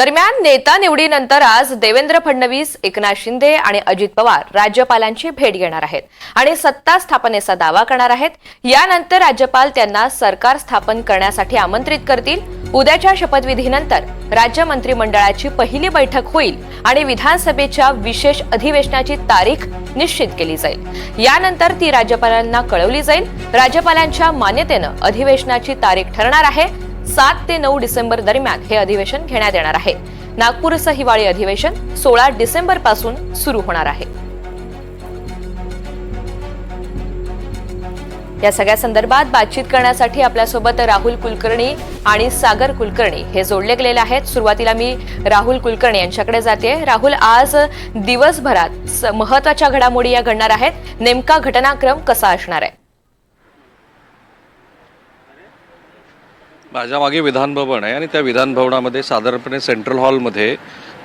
दरम्यान नेता निवडीनंतर आज देवेंद्र फडणवीस एकनाथ शिंदे आणि अजित पवार राज्यपालांची भेट घेणार आहेत आणि सत्ता स्थापनेचा दावा करणार आहेत. यानंतर राज्यपाल त्यांना सरकार स्थापन करण्यासाठी आमंत्रित करतील. उद्याच्या शपथविधीनंतर राज्य मंत्रिमंडळाची पहिली बैठक होईल आणि विधानसभेच्या विशेष अधिवेशनाची तारीख निश्चित केली जाईल. यानंतर ती राज्यपालांना कळवली जाईल. राज्यपालांच्या मान्यतेनं अधिवेशनाची तारीख ठरणार आहे. सात ते नऊ डिसेंबर दरम्यान हे अधिवेशन घेण्यात येणार आहे. नागपूरचं हिवाळी अधिवेशन सोळा डिसेंबरपासून सुरू होणार आहे. या सगळ्या संदर्भात बातचीत करण्यासाठी आपल्यासोबत राहुल कुलकर्णी आणि सागर कुलकर्णी हे जोडले गेलेले आहेत. सुरुवातीला मी राहुल कुलकर्णी यांच्याकडे जाते. राहुल आज दिवसभरात स- महत्त्वाच्या घडामोडी या घडणार आहेत. नेमका घटनाक्रम कसा असणार आहे? माझ्या मागे आहे आणि त्या विधानभवनामध्ये साधारणपणे सेंट्रल हॉलमध्ये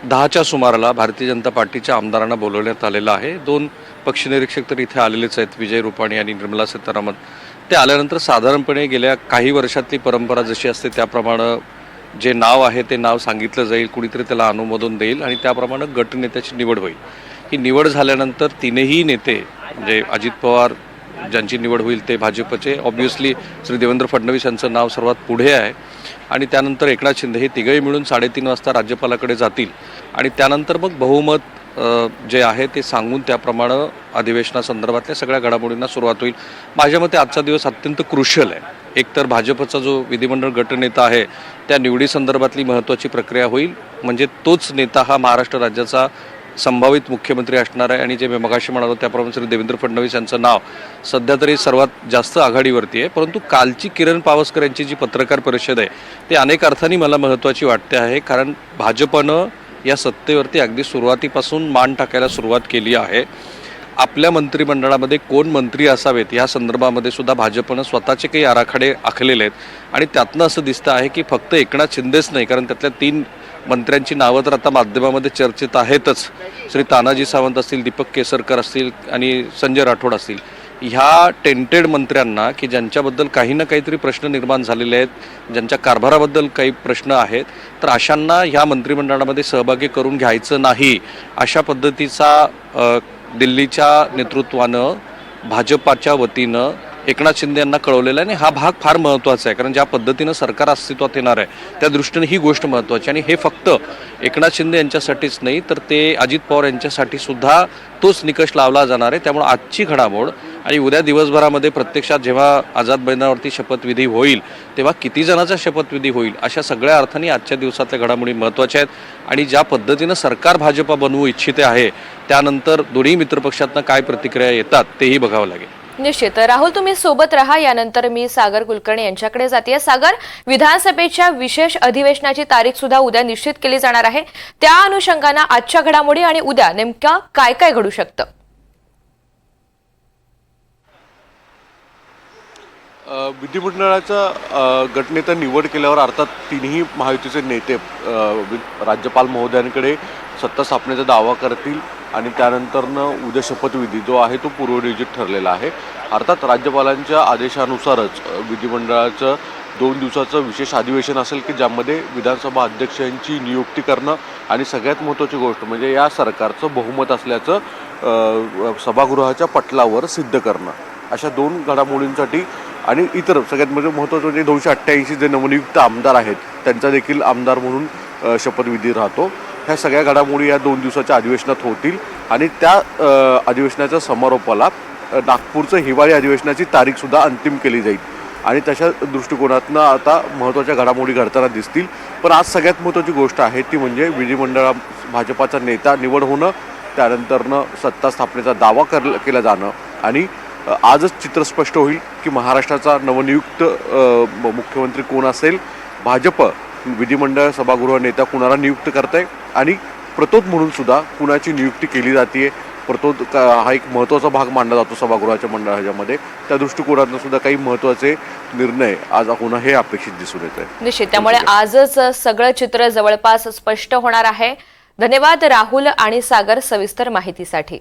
दहाच्या सुमाराला भारतीय जनता पार्टीच्या आमदारांना बोलवण्यात आलेलं आहे. दोन पक्षनिरीक्षक तर इथे आलेलेच आहेत विजय रुपाणी आणि निर्मला सीतारामन. ते आल्यानंतर साधारणपणे गेल्या काही वर्षातली परंपरा जशी असते त्याप्रमाणे जे नाव आहे ते नाव सांगितलं जाईल कुणीतरी त्याला अनुमोदन देईल आणि त्याप्रमाणे गटनेत्याची निवड होईल. ही निवड झाल्यानंतर तीनही नेते म्हणजे अजित पवार ज्यांची निवड होईल ते भाजपचे. ऑब्व्हियसली श्री देवेंद्र फडणवीस यांचं नाव सर्वात पुढे आहे. आणि त्यानंतर एकनाथ शिंदे हे तिघही मिळून साडेतीन वाजता राज्यपालाकडे जातील. आणि त्यानंतर मग बहुमत जे आहे ते सांगून त्याप्रमाणे अधिवेशनासंदर्भातल्या सगळ्या घडामोडींना सुरुवात होईल. माझ्या मते आजचा दिवस अत्यंत क्रुशल आहे. एकतर भाजपचा जो विधिमंडळ गटनेता आहे त्या निवडीसंदर्भातली महत्त्वाची प्रक्रिया होईल. म्हणजे तोच नेता हा महाराष्ट्र राज्याचा संभावित मुख्यमंत्री असणार आहे. आणि जे मी मगाशी म्हणालो त्याप्रमाणे श्री देवेंद्र फडणवीस यांचं नाव सध्या तरी सर्वात जास्त आघाडीवरती आहे. परंतु कालची किरण पावसकर यांची जी पत्रकार परिषद आहे ती अनेक अर्थांनी मला महत्त्वाची वाटते आहे. कारण भाजपनं या सत्तेवरती अगदी सुरुवातीपासून मान टाकायला सुरुवात केली आहे. आपल्या मंत्रिमंडळामध्ये कोण मंत्री असावेत या संदर्भामध्ये सुद्धा भाजपनं स्वतःचे काही आराखडे आखलेले आहेत. आणि त्यातनं असं दिसतं आहे की फक्त एकनाथ शिंदेच नाही कारण त्यातल्या तीन मंत्र्यांची नावं तर आता माध्यमामध्ये चर्चेत आहेतच. श्री तानाजी सावंत असतील दीपक केसरकर असतील आणि संजय राठोड असतील. ह्या टेंटेड मंत्र्यांना की ज्यांच्याबद्दल काही ना काहीतरी प्रश्न निर्माण झालेले आहेत ज्यांच्या कारभाराबद्दल काही प्रश्न आहेत तर अशांना ह्या मंत्रिमंडळामध्ये सहभागी करून घ्यायचं नाही अशा पद्धतीचा दिल्लीच्या नेतृत्वानं भाजपाच्या वतीनं एकनाथ शिंदे यांना कळवलेला आहे आणि हा भाग फार महत्त्वाचा आहे. कारण ज्या पद्धतीनं सरकार अस्तित्वात येणार आहे त्या दृष्टीने ही गोष्ट महत्त्वाची आणि हे फक्त एकनाथ शिंदे यांच्यासाठीच नाही तर ते अजित पवार यांच्यासाठी सुद्धा तोच निकष लावला जाणार आहे. त्यामुळे आजची घडामोड आणि उद्या दिवसभरामध्ये प्रत्यक्षात जेव्हा आझाद मैदानावरती शपथविधी होईल तेव्हा किती जणांचा शपथविधी होईल अशा सगळ्या अर्थाने आजच्या दिवसातल्या घडामोडी महत्त्वाच्या आहेत. आणि ज्या पद्धतीनं सरकार भाजपा बनवू इच्छिते आहे त्यानंतर दोन्ही मित्रपक्षातनं काय प्रतिक्रिया येतात तेही बघावं लागेल. निश्चित. राहुल तुम्ही सोबत राहा. यानंतर मी सागर कुलकर्णी यांच्याकडे जाते. सागर विधानसभेच्या विशेष अधिवेशनाची तारीख सुद्धा उद्या निश्चित केली जाणार आहे. त्या अनुषंगानं आजच्या घडामोडी आणि उद्या नेमक्या काय काय घडू शकतं? विधिमंडळाचा गटनेता निवड केल्यावर अर्थात तिन्ही महायुतीचे नेते राज्यपाल महोदयांकडे सत्ता स्थापनेचा दावा करतील. आणि त्यानंतरनं उद्या शपथविधी जो आहे तो पूर्वनियोजित ठरलेला आहे. अर्थात राज्यपालांच्या आदेशानुसारच विधिमंडळाचं दोन दिवसाचं विशेष अधिवेशन असेल की ज्यामध्ये विधानसभा अध्यक्षांची नियुक्ती करणं आणि सगळ्यात महत्त्वाची गोष्ट म्हणजे या सरकारचं बहुमत असल्याचं सभागृहाच्या पटलावर सिद्ध करणं. अशा दोन घडामोडींसाठी आणि इतर सगळ्यात म्हणजे महत्त्वाचं म्हणजे दोनशे अठ्ठ्याऐंशी जे नवनियुक्त आमदार आहेत त्यांचा देखील आमदार म्हणून शपथविधी राहतो. ह्या सगळ्या घडामोडी या दोन दिवसाच्या अधिवेशनात होतील. आणि त्या अधिवेशनाच्या समारोपाला नागपूरचं हिवाळी अधिवेशनाची तारीखसुद्धा अंतिम केली जाईल. आणि तशा दृष्टिकोनातनं आता महत्त्वाच्या घडामोडी घडताना दिसतील. पण आज सगळ्यात महत्त्वाची गोष्ट आहे ती म्हणजे विधिमंडळा भाजपाचा नेता निवड होणं त्यानंतरनं सत्ता स्थापनेचा दावा कर केला जाणं. आणि आजच चित्र स्पष्ट होईल की महाराष्ट्राचा नवनियुक्त मुख्यमंत्री कोण असेल? भाजप. विधिमंडळ सभागृह नेता कुणाला नियुक्त करत आहे आणि प्रतोद म्हणून सुद्धा कुणाची नियुक्ती केली जाते प्रतोद का- हा एक महत्त्वाचा भाग मानला जातो सभागृहाच्या मंडळाच्यामध्ये. त्या दृष्टिकोनातून सुद्धा काही महत्त्वाचे निर्णय आज होणं हे अपेक्षित दिसून येत आहे निश्चित. त्यामुळे आजच सगळं चित्र जवळपास स्पष्ट होणार आहे. धन्यवाद राहुल आणि सागर सविस्तर माहितीसाठी.